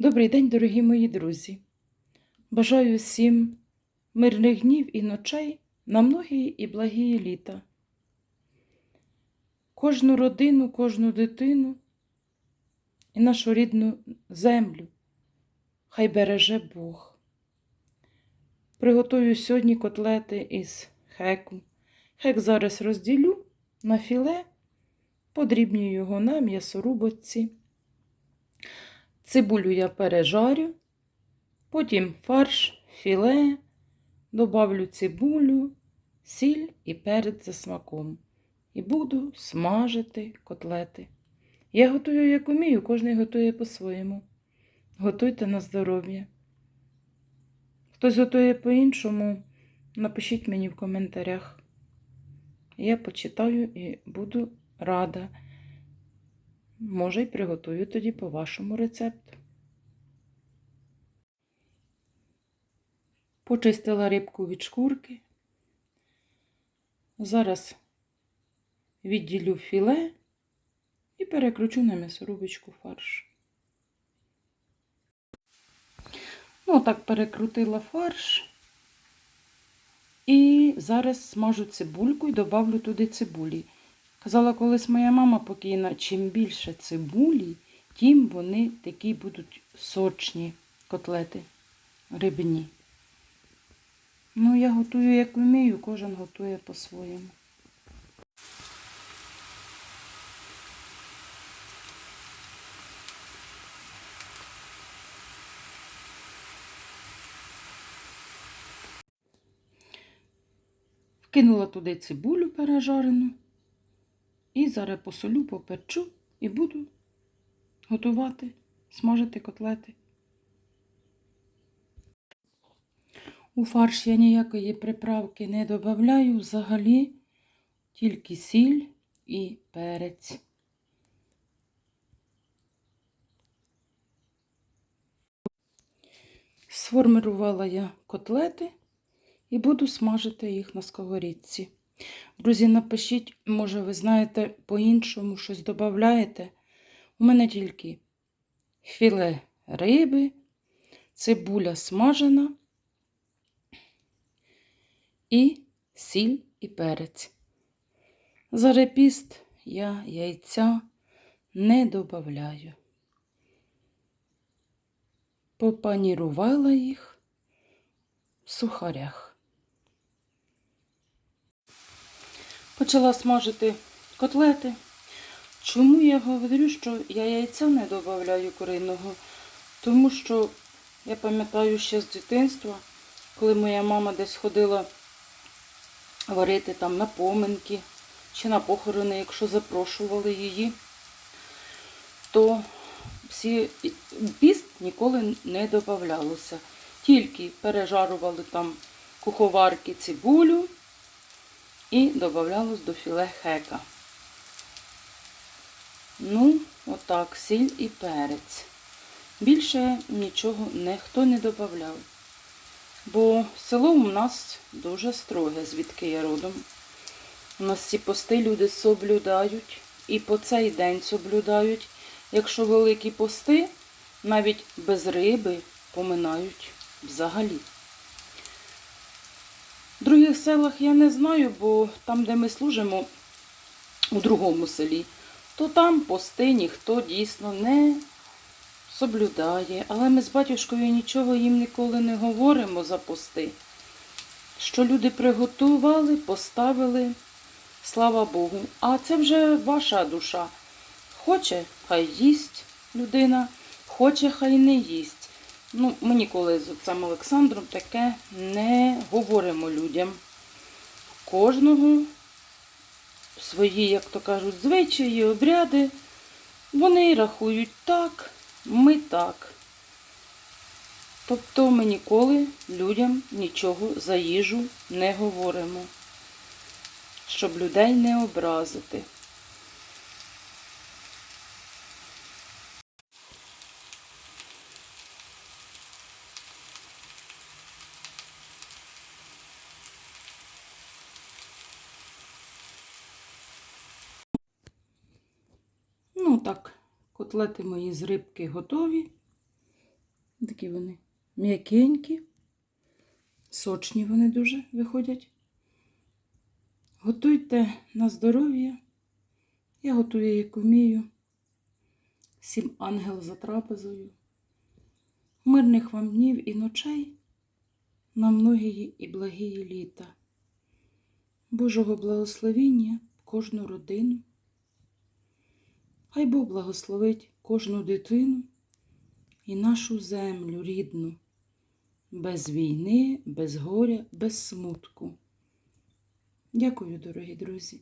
Добрий день, дорогі мої друзі. Бажаю всім мирних днів і ночей на многії і благії літа. Кожну родину, кожну дитину і нашу рідну землю хай береже Бог. Приготую сьогодні котлети із хеку. Хек зараз розділю на філе, подрібнюю його на м'ясорубочці. Цибулю я пережарю, потім фарш, філе, добавлю цибулю, сіль і перець за смаком. І буду смажити котлети. Я готую, як умію, кожен готує по-своєму. Готуйте на здоров'я. Хтось готує по-іншому, напишіть мені в коментарях. Я почитаю і буду рада. Може, й приготую тоді по вашому рецепту. Почистила рибку від шкурки. Зараз відділю філе і перекручу на м'ясорубочку фарш. Ну, так перекрутила фарш. І зараз смажу цибульку і добавлю туди цибулі. Казала колись моя мама покійна, чим більше цибулі, тим вони такі будуть сочні котлети рибні. Ну, я готую, як вмію, кожен готує по-своєму. Вкинула туди цибулю пережарену. І зараз посолю, поперчу і буду готувати, смажити котлети. У фарш я ніякої приправки не додаю, взагалі тільки сіль і перець. Сформирувала я котлети і буду смажити їх на сковорідці. Друзі, напишіть, може, ви знаєте, по-іншому щось додаєте. У мене тільки філе риби, цибуля смажена і сіль і перець. За репіст я яйця не додаю. Попанірувала їх в сухарях. Почала смажити котлети. Чому я говорю, що я яйця не додаю куриного? Тому що я пам'ятаю ще з дитинства, коли моя мама десь ходила варити там на поминки чи на похорони, якщо запрошували її, то всі піст ніколи не додавалося. Тільки пережарували там куховарки цибулю і додавалось до філе хека. Ну, отак, сіль і перець. Більше нічого ніхто не додавав. Бо село у нас дуже строге, звідки я родом. У нас ці пости люди соблюдають і по цей день соблюдають. Якщо великі пости, навіть без риби поминають взагалі. Других селах я не знаю, бо там, де ми служимо, у другому селі, то там пости ніхто дійсно не соблюдає. Але ми з батюшкою нічого їм ніколи не говоримо за пости. Що люди приготували, поставили, слава Богу. А це вже ваша душа. Хоче, хай їсть людина, хоче, хай не їсть. Ну, Ми ніколи з отцем Олександром таке не говоримо людям. Кожного свої, як то кажуть, звичаї, обряди. Вони рахують так, ми так. Тобто ми ніколи людям нічого за їжу не говоримо, щоб людей не образити. Так, котлети мої з рибки готові. Такі вони м'якенькі, сочні вони дуже виходять. Готуйте на здоров'я. Я готую, як вмію. Всім ангел за трапезою. Мирних вам днів і ночей на многії і благії літа. Божого благословіння кожну родину. Хай Бог благословить кожну дитину і нашу землю рідну, без війни, без горя, без смутку. Дякую, дорогі друзі.